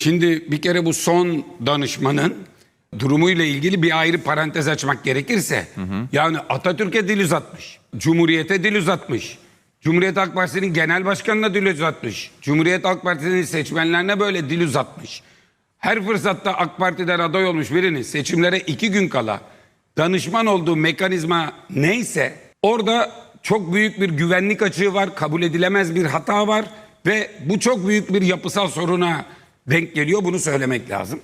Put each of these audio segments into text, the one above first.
Şimdi bir kere bu son danışmanın durumuyla ilgili bir ayrı parantez açmak gerekirse yani Atatürk'e dil uzatmış. Cumhuriyete dil uzatmış. Cumhuriyet Halk Partisi'nin genel başkanına dil uzatmış. Cumhuriyet Halk Partisi'nin seçmenlerine böyle dil uzatmış. Her fırsatta AK Parti'den aday olmuş birini seçimlere iki gün kala danışman olduğu mekanizma neyse orada çok büyük bir güvenlik açığı var, kabul edilemez bir hata var ve bu çok büyük bir yapısal soruna denk geliyor. Bunu söylemek lazım.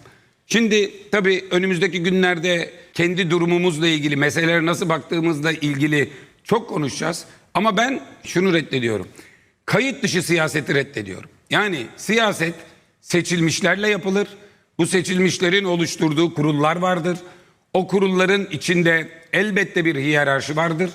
Şimdi tabii önümüzdeki günlerde kendi durumumuzla ilgili meselelere nasıl baktığımızla ilgili çok konuşacağız. Ama ben şunu reddediyorum. Kayıt dışı siyaseti reddediyorum. Yani siyaset seçilmişlerle yapılır. Bu seçilmişlerin oluşturduğu kurullar vardır. O kurulların içinde elbette bir hiyerarşi vardır.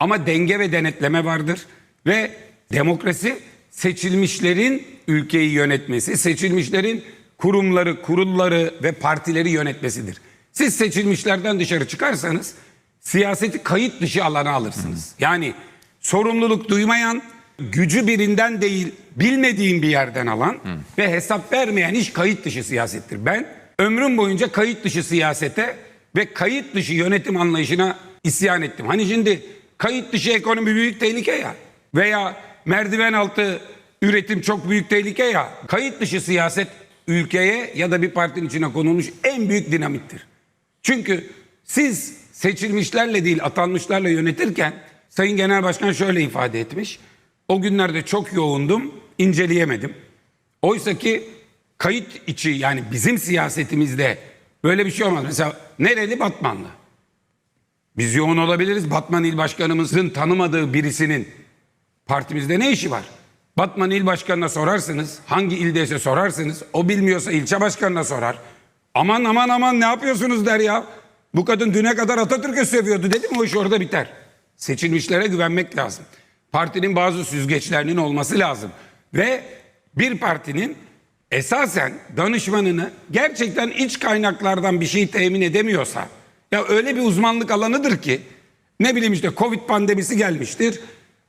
Ama denge ve denetleme vardır. Ve demokrasi seçilmişlerin ülkeyi yönetmesi, seçilmişlerin kurumları, kurulları ve partileri yönetmesidir. Siz seçilmişlerden dışarı çıkarsanız siyaseti kayıt dışı alana alırsınız. Yani sorumluluk duymayan, gücü birinden değil bilmediğin bir yerden alan ve hesap vermeyen iş kayıt dışı siyasettir. Ben ömrüm boyunca kayıt dışı siyasete ve kayıt dışı yönetim anlayışına isyan ettim. Hani şimdi kayıt dışı ekonomi büyük tehlike ya veya merdiven altı üretim çok büyük tehlike ya. Kayıt dışı siyaset ülkeye ya da bir partinin içine konulmuş en büyük dinamittir. Çünkü siz seçilmişlerle değil atanmışlarla yönetirken Sayın Genel Başkan şöyle ifade etmiş. O günlerde çok yoğundum, inceleyemedim. Oysa ki kayıt içi yani bizim siyasetimizde böyle bir şey olmaz. Mesela nereli Batmanlı? Biz yoğun olabiliriz. Batman İl Başkanımızın tanımadığı birisinin partimizde ne işi var? Batman İl Başkanı'na sorarsınız. Hangi ildeyse sorarsınız. O bilmiyorsa ilçe başkanına sorar. Aman aman aman ne yapıyorsunuz der ya. Bu kadın düne kadar Atatürk'e sövüyordu dedim o iş orada biter. Seçilmişlere güvenmek lazım. Partinin bazı süzgeçlerinin olması lazım. Ve bir partinin esasen danışmanını gerçekten iç kaynaklardan bir şey temin edemiyorsa ya öyle bir uzmanlık alanıdır ki ne bileyim işte Covid pandemisi gelmiştir.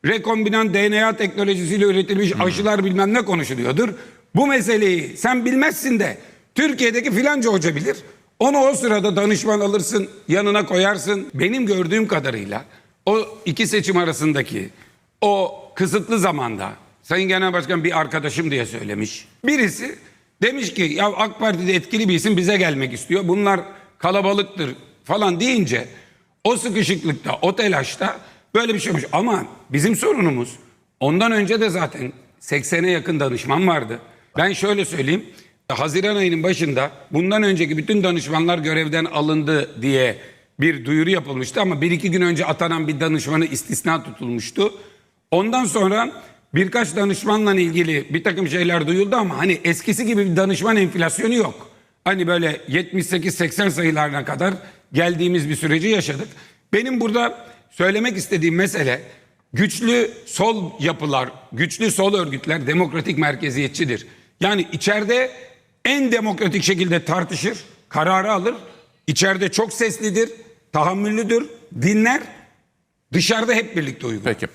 Rekombinant DNA teknolojisiyle üretilmiş aşılar bilmem ne konuşuluyordur. Bu meseleyi sen bilmezsin de Türkiye'deki filanca hoca bilir. Onu o sırada danışman alırsın, yanına koyarsın. Benim gördüğüm kadarıyla o iki seçim arasındaki o kısıtlı zamanda Sayın Genel Başkan bir arkadaşım diye söylemiş. Birisi demiş ki ya AK Parti'de etkili bir isim bize gelmek istiyor. Bunlar kalabalıktır falan deyince o sıkışıklıkta, o telaşta böyle bir şey olmuş. Ama bizim sorunumuz ondan önce de zaten 80'e yakın danışman vardı. Ben şöyle söyleyeyim. Haziran ayının başında bundan önceki bütün danışmanlar görevden alındı diye bir duyuru yapılmıştı ama bir iki gün önce atanan bir danışmanı istisna tutulmuştu. Ondan sonra birkaç danışmanla ilgili bir takım şeyler duyuldu ama hani eskisi gibi bir danışman enflasyonu yok. Hani böyle 78-80 sayılarına kadar geldiğimiz bir süreci yaşadık. Benim burada söylemek istediğim mesele güçlü sol yapılar, güçlü sol örgütler demokratik merkeziyetçidir. Yani içeride en demokratik şekilde tartışır, kararı alır. İçeride çok seslidir, tahammüllüdür, dinler. Dışarıda hep birlikte uygular. Peki.